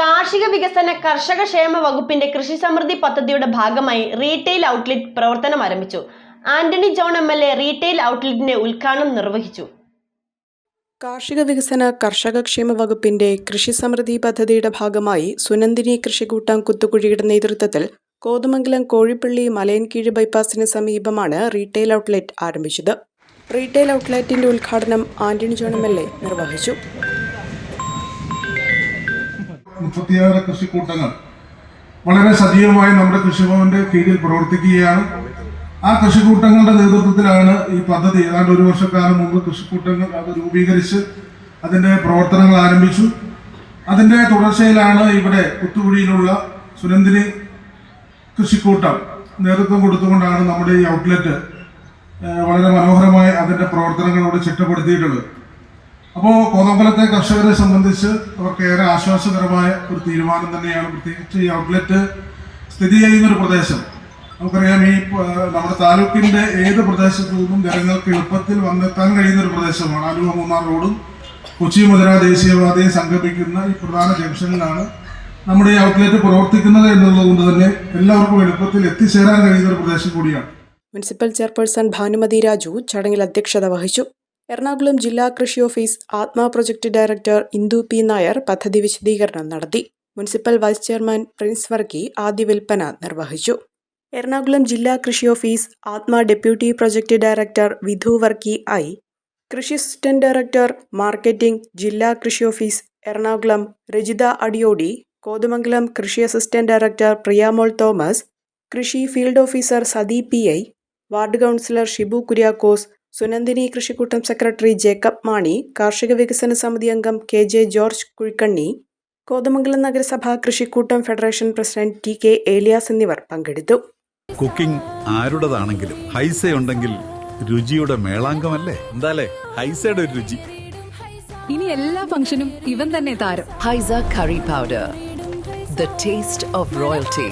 കാർഷിക വികസന കർഷക ക്ഷേമ വകുപ്പിന്റെ കൃഷി സമൃദ്ധി പദ്ധതിയുടെ ഭാഗമായി റീറ്റെയിൽ ഔട്ട്ലെറ്റ് പ്രവർത്തനം ആരംഭിച്ചു. Antony John M L A retail ഔട്ട്ലെറ്റിന്റെ ഉദ്ഘാടനം നിർവഹിച്ചു. കാർഷിക വികസന കർഷക ക്ഷേമ വകുപ്പിന്റെ കൃഷി സമൃദ്ധി പദ്ധതിയുടെ ഭാഗമായി സുനന്ദിനി കൃഷികൂട്ടം കുത്തുകുഴിയുടെ നേതൃത്വത്തിൽ കോതമംഗലം കോഴിപ്പള്ളി മലയൻകീഴ് ബൈപ്പാസിന് സമീപമാണ് റീറ്റെയിൽ ഔട്ട്ലെറ്റ് ആരംഭിച്ചത്. റീറ്റെയിൽ ഔട്ട്ലെറ്റിന്റെ ഉദ്ഘാടനം Antony John M L A നിർവഹിച്ചു. മുപ്പത്തിയാറ് കൃഷിക്കൂട്ടങ്ങൾ വളരെ സജീവമായി നമ്മുടെ കൃഷിഭവന്റെ കീഴിൽ പ്രവർത്തിക്കുകയാണ്. ആ കൃഷിക്കൂട്ടങ്ങളുടെ നേതൃത്വത്തിലാണ് ഈ പദ്ധതി. ഏതാണ്ട് ഒരു വർഷക്കാലം മുമ്പ് കൃഷിക്കൂട്ടങ്ങൾ അത് രൂപീകരിച്ച് അതിന്റെ പ്രവർത്തനങ്ങൾ ആരംഭിച്ചു. അതിന്റെ തുടർച്ചയിലാണ് ഇവിടെ കുത്തുകുഴിയിലുള്ള സുനന്ദിനി കൃഷിക്കൂട്ടം നേതൃത്വം കൊടുത്തുകൊണ്ടാണ് നമ്മുടെ ഈ ഔട്ട്ലെറ്റ് വളരെ മനോഹരമായി അതിന്റെ പ്രവർത്തനങ്ങളോട് ചിട്ടപ്പെടുത്തിയിട്ടുള്ളത്. അപ്പോൾ കോതമ്പലത്തെ കർഷകരെ സംബന്ധിച്ച് അവർക്ക് ഏറെ ആശ്വാസകരമായ ഒരു തീരുമാനം തന്നെയാണ്. പ്രത്യേകിച്ച് ഈ ഔട്ട്ലെറ്റ് സ്ഥിതി ചെയ്യുന്ന ഒരു പ്രദേശം. നമുക്കറിയാം ഈ നമ്മുടെ താലൂക്കിന്റെ ഏത് പ്രദേശത്തു നിന്നും ജനങ്ങൾക്ക് എളുപ്പത്തിൽ വന്നെത്താൻ കഴിയുന്ന ഒരു പ്രദേശമാണ് അലുവ മൂന്നാർ റോഡും കൊച്ചി മുതല ദേശീയപാതയും സംഘടിപ്പിക്കുന്ന ഈ പ്രധാന ജംഗ്ഷനിലാണ് നമ്മുടെ ഈ ഔട്ട്ലെറ്റ് പ്രവർത്തിക്കുന്നത് എന്നുള്ളത് കൊണ്ട് തന്നെ എല്ലാവർക്കും എളുപ്പത്തിൽ എത്തിച്ചേരാൻ കഴിയുന്ന ഒരു പ്രദേശം കൂടിയാണ്. മുനിസിപ്പൽ ചെയർപേഴ്സൺ ഭാനുമതി രാജു ചടങ്ങിൽ അധ്യക്ഷത വഹിച്ചു. എറണാകുളം ജില്ലാ കൃഷി office ATMA project director Indu P Nair പദ്ധതി വിശദീകരണം നടത്തി. Municipal vice chairman Prince Varkey ആദ്യ വിൽപ്പന നിർവഹിച്ചു. എറണാകുളം ജില്ലാ കൃഷി office ATMA deputy project director Vidhu Varkey I കൃഷി അസിസ്റ്റന്റ് ഡയറക്ടർ മാർക്കറ്റിംഗ് ജില്ലാ കൃഷി ഓഫീസ് എറണാകുളം രജിത അടിയോടി കോതമംഗലം കൃഷി അസിസ്റ്റന്റ് ഡയറക്ടർ പ്രിയാമോൾ തോമസ് കൃഷി field officer Sathi P I ward councillor Shibu Kuriakose Sunandini കൃഷിക്കൂട്ടം secretary Jacob Mani കാർഷിക വികസന സമിതി അംഗം കെ ജെ ജോർജ് കുഴിക്കണ്ണി കോതമംഗലം നഗരസഭ കൃഷിക്കൂട്ടം federation president T K Elias എന്നിവർ പങ്കെടുത്തു. കുക്കിംഗ് ആരുടേതാണെങ്കിലും ഹൈസ ഉണ്ടെങ്കിൽ രുചിയുടെ മേളാങ്കമല്ലേ എന്താലേ? ഹൈസയുടെ ഒരു രുചി. ഇനി എല്ലാ ഫംഗ്ഷനും ഇവൻ തന്നെ താരം. Haisa curry powder the taste of royalty.